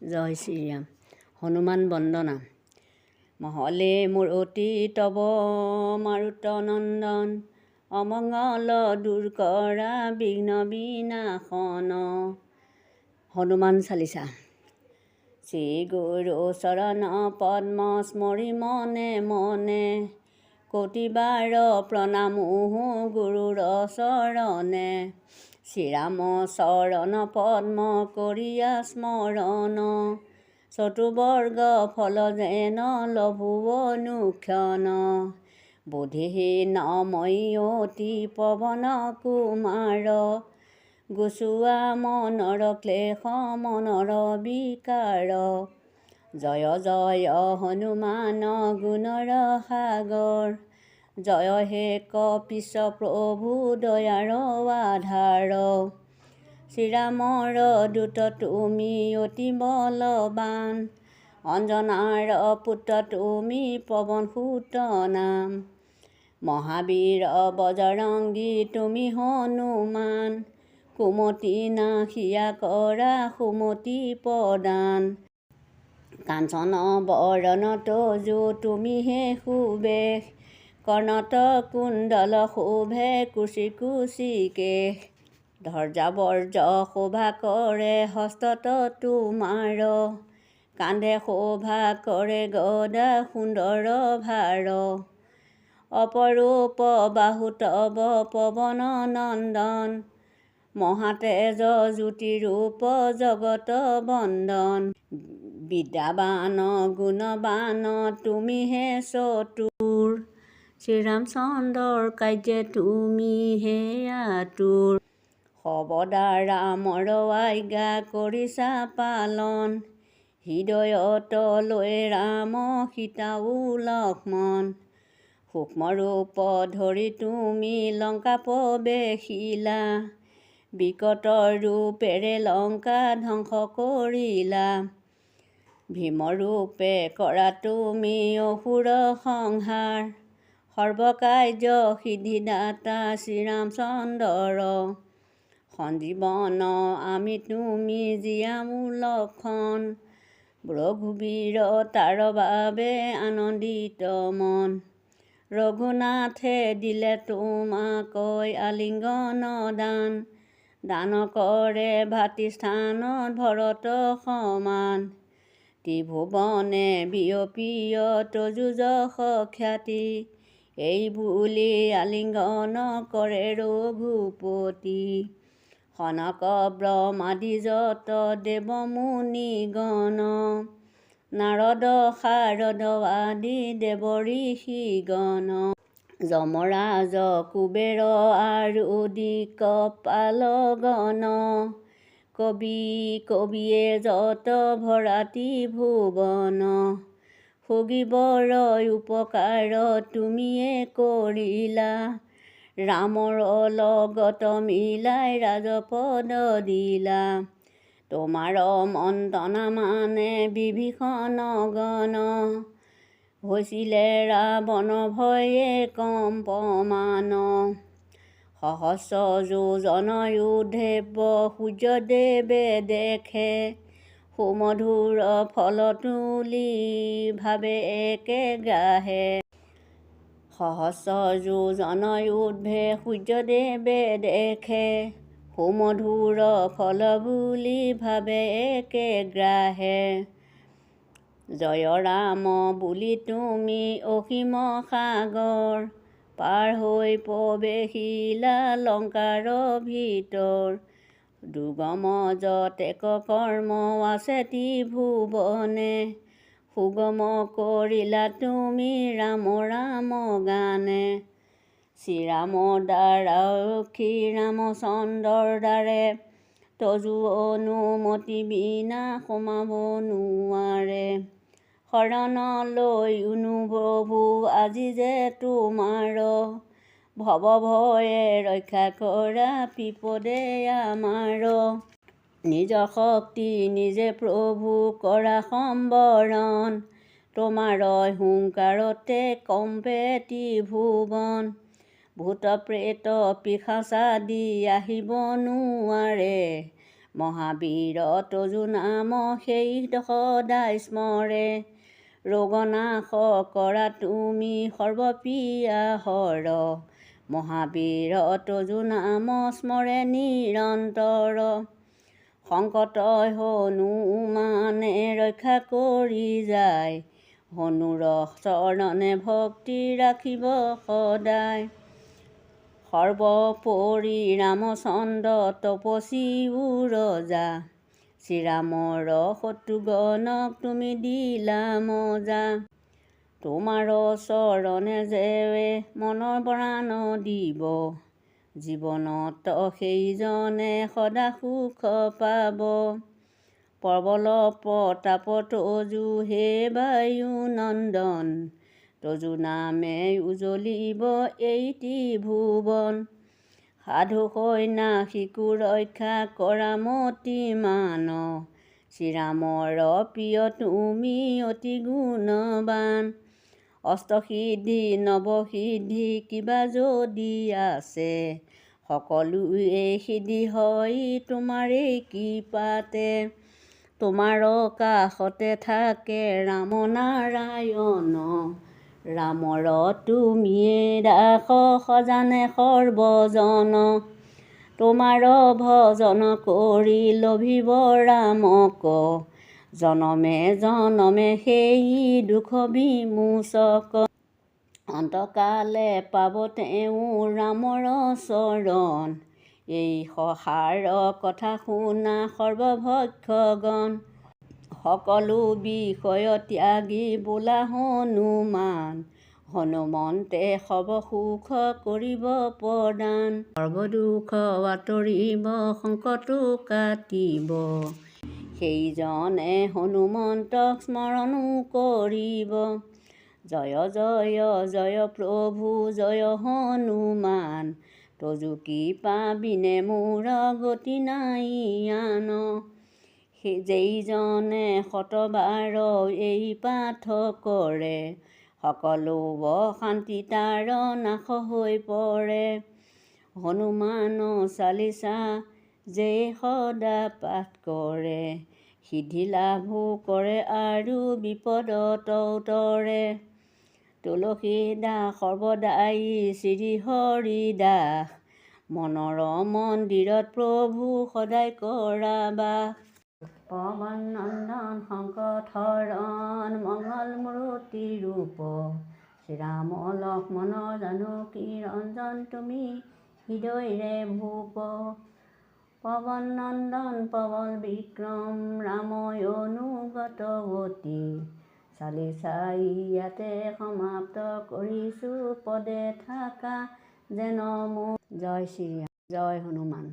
জয় শ্ৰীৰাম। হনুমান বন্দনা। মহলে মূৰতি তব মাৰুত নন্দন অমংগল দূৰ কৰা বিঘ্ন বিনাশন। হনুমান চালিচা। শ্ৰী গুৰু চৰণ পদ্ম স্মৰি মনে মনে কোটিবাৰ প্ৰণামো গুৰুৰ চৰণে। শ্ৰীৰাম চৰণ পদ্ম কৰিয়া স্মৰণ চতুবৰ্গ ফল যেন লভুৱ অনুক্ষণ বুদ্ধিহীন ময়তি পৱন কুমাৰ গুচোৱা মনৰ ক্লেশ মনৰ বিকাৰ জয় জয় হনুমান গুণৰ সাগৰ জয় হে কপিছ প্ৰভু দয়াৰ আধাৰ। শ্ৰীৰামৰ দূত তুমি অতি বলৱান অঞ্জনাৰ পুত্ৰ তুমি পৱন সুত নাম। মহাবীৰ বজৰংগী তুমি হনুমান কুমতি নাশিয়া কৰা সুমতি প্ৰদান। কাঞ্চন বৰণ তজু তুমি হে সুবেশ কৰ্ণত কুণ্ডল শোভে কুচি কুচি কেশ ধৈৰ্যবৰ্জ শোভা কৰে হস্তত তোমাৰ। কান্ধে শোভা কৰে গদা সুন্দৰ ভাৰ। অপৰূপ বাহু তব পৱন নন্দন। মহাতেজ জ্যোতি ৰূপ জগত বন্দন বিদ্যাবান গুণবান তুমিহে চতুৰ। শ্ৰীৰামচন্দ্ৰৰ কাৰ্যে তুমিহে আতুৰ। সৰ্বদা ৰামৰ আজ্ঞা কৰিছা পালন। হৃদয়ত লৈ ৰাম সীতাও লক্ষ্মণ সূক্ষ্মৰূপ ধৰি তুমি লংকা প্ৰৱেশিলা। বিকট ৰূপেৰে লংকা ধ্বংস কৰিলা। ভীমৰূপে কৰা তুমি অসুৰ সংহাৰ। সৰ্বকাৰ্য সিদ্ধিদাতা শ্ৰীৰামচন্দ্ৰ। সঞ্জীৱন আমি তুমি জীয়ামো লক্ষণ। ৰঘুবীৰ তাৰ বাবে আনন্দিত মন। ৰঘুনাথে দিলে তোমাকৈ আলিংগন দান। দান কৰে ভাতৃস্থানত ভৰত সমান। ত্ৰিভুৱনে বিয়পিয় তজু যশ খ্যাতি। এই বুলি আলিংগন কৰে ৰঘুপতি। সনক ব্ৰহ্মাদি যত দেৱ মুনিগণ নাৰদ শাৰদ আদি দেৱ ঋষিগণ যমৰাজ কুবেৰ আৰু দিকপালগণ কবি কবিয়ে যত ভৰা ত্ৰিভুৱন সগিবৰ উপকাৰ তুমিয়ে কৰিলা। ৰামৰ লগত মিলাই ৰাজপদ দিলা। তোমাৰ মন্ত্ৰণা মানে বিভীষণ গণ। হৈছিলে ৰাৱণ ভয়ে কম্পমান। সহস্ৰ যোজন উদ্ধেৱ সূৰ্যদেৱে দেখে। সুমধুৰ ফল তুলি ভাবে একে গ্ৰাহে। সহস্ৰ যোজন উৰ্ধে সূৰ্যদেৱে দেখে। সুমধুৰ ফল বুলি ভাবে একে গ্ৰাহে। জয় ৰাম বুলি তুমি অসীম সাগৰ পাৰ হৈ প্ৰৱেশিলা লংকাৰ ভিতৰ। দুৰ্গম যতেক কৰ্ম আছে ত্ৰিভুৱনে। সুগম কৰিলা তুমি ৰাম ৰাম গানে। শ্ৰীৰাম দ্বাৰাক্ষী ৰামচন্দ্ৰৰ দ্বাৰে। তজু অনুমতি বিনা সোমাব নোৱাৰে। শৰণ লৈ উনু প্ৰভু আজি যে তোমাৰ ভৱ ভয়ে ৰক্ষা কৰা বিপদে আমাৰ। নিজ শক্তি নিজে প্ৰভু কৰা সম্বৰণ। তোমাৰ হুংকাৰতে কম্পে ত্ৰিভুৱন। ভূত প্ৰেত পিশাচাদি আহিব নোৱাৰে। মহাবীৰ তজু নাম সেই সদায় স্মৰে। ৰোগনাশ কৰা তুমি সৰ্বপ্ৰিয়া হৰ। মহাবীৰ তজু নাম স্মৰে নিৰন্তৰ। সংকটই হনুমানে ৰক্ষা কৰি যায়। হনুৰ চৰণে ভক্তি ৰাখিব সদায়। সৰ্বপৰি ৰামচন্দ্ৰ তপচী ৰজা শ্ৰীৰামৰ শত্ৰুঘ্নক তুমি দিলা মজা। তোমাৰ চৰণে যেৱে মনৰ প্ৰাণ দিব। জীৱনত সেইজনে সদা সুখ পাব। প্ৰবল প্ৰতাপ তজু হে বায়ু নন্দন। তজু নামে উজলিব এই ত্ৰিভুৱন সাধু সন্যাসীকো ৰক্ষা কৰা মতিমান শ্ৰীৰামৰ প্ৰিয় তুমি অতি গুণৱান অষ্টসিদ্ধি নৱসিদ্ধি কিবা যদি আছে সকলোৱে সিদ্ধি হয় তোমাৰেই কৃপাতে। তোমাৰ কাষতে থাকে ৰাম নাৰায়ণ। ৰামৰ তুমিয়ে দাস সজানে সৰ্বজন। তোমাৰ ভজন কৰি লভিব ৰামক। জনমে জনমে সেই দুখ বিমোচক অন্তকালে পাব তেওঁ ৰামৰ চৰণ। এই সহাৰ কথা শুনা সৰ্বভক্ষগণ। সকলো বিষয় ত্যাগী বোলা হনুমান। হনুমন্তে সৰ্বসুখ কৰিব প্ৰদান। সৰ্বদুখ আঁতৰিব সংকটো কাটিব। সেইজনে হনুমন্তক স্মৰণো কৰিব। জয় জয় জয় প্ৰভু জয় হনুমান তজু কৃপা বিনে মোৰ গতি নাই আন। যেইজনে শতবাৰ এই পাঠ কৰে সকলো শান্তি তাৰ নাশ হৈ পৰে। হনুমান চালিচা যে সদা পাঠ কৰে সিদ্ধি লাভো কৰে আৰু বিপদত উতৰে তুলসী দাস সৰ্বদায়ী শ্ৰী হৰি দাস মনৰ মন্দিৰত প্ৰভু সদায় কৰা বাস। পৱন নন্দন শংকৰধৰণ মংগল মূৰ্তি ৰূপ শ্ৰীৰাম লক্ষ্মণ জানকী ৰঞ্জন তুমি হৃদয়ৰে ভূপ পৱন নন্দন পৱন বিক্ৰম ৰাময় অনুগতৱতী চালিচাই ইয়াতে সমাপ্ত কৰিছোঁ। পদে থাকা যেন মোৰ। জয় শ্ৰীৰাম জয় হনুমান।